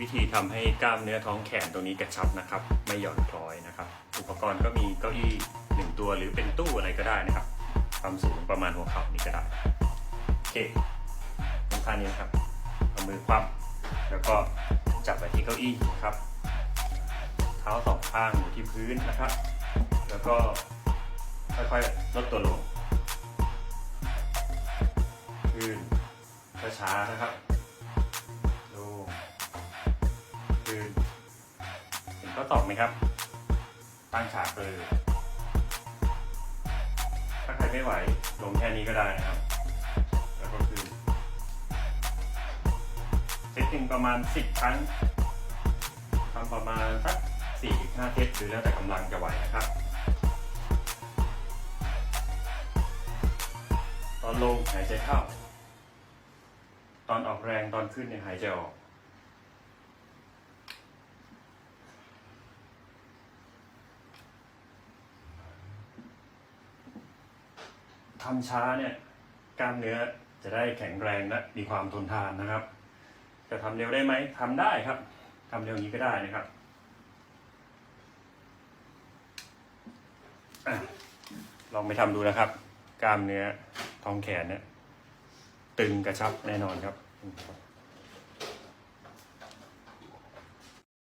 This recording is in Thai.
วิธีทำให้กล้ามเนื้อท้องแขนตรงนี้กระชับนะครับ ไม่หย่อนคล้อยนะครับ อุปกรณ์ก็มีเก้าอี้หนึ่งตัวหรือเป็นตู้อะไรก็ได้นะครับ ความสูงประมาณหัวเข่านี่ก็ได้โอเคตรงท่านี้นะครับเอามือคว่ำแล้วก็จับไปที่เก้าอี้ครับ เท้าสองข้างอยู่ที่พื้นนะครับ แล้วก็ค่อยๆลดตัวลงขึ้นช้าๆนะครับ ข้อตอบไหมครับ ตั้งฉากเลยถ้าใครไม่ไหวลงแค่นี้ก็ได้นะครับ แล้วก็ขึ้นเซตหนึ่งประมาณ 10 ครั้งทำประมาณสัก4-5เซตหรือแล้วแต่กำลังจะไหวนะครับตอนลงหายใจเข้า ตอนออกแรงตอนขึ้นเนี่ยหายใจออก ทำช้าเนี่ยกล้ามเนื้อจะได้แข็งแรงและมีความทนทานนะครับ จะทำเร็วได้ไหมทำได้ครับทำเร็วนี้ก็ได้นะครับอลองไปทำดูนะครับ กล้ามเนื้อท้องแขนเนี่ยตึงกระชับแน่นอนครับ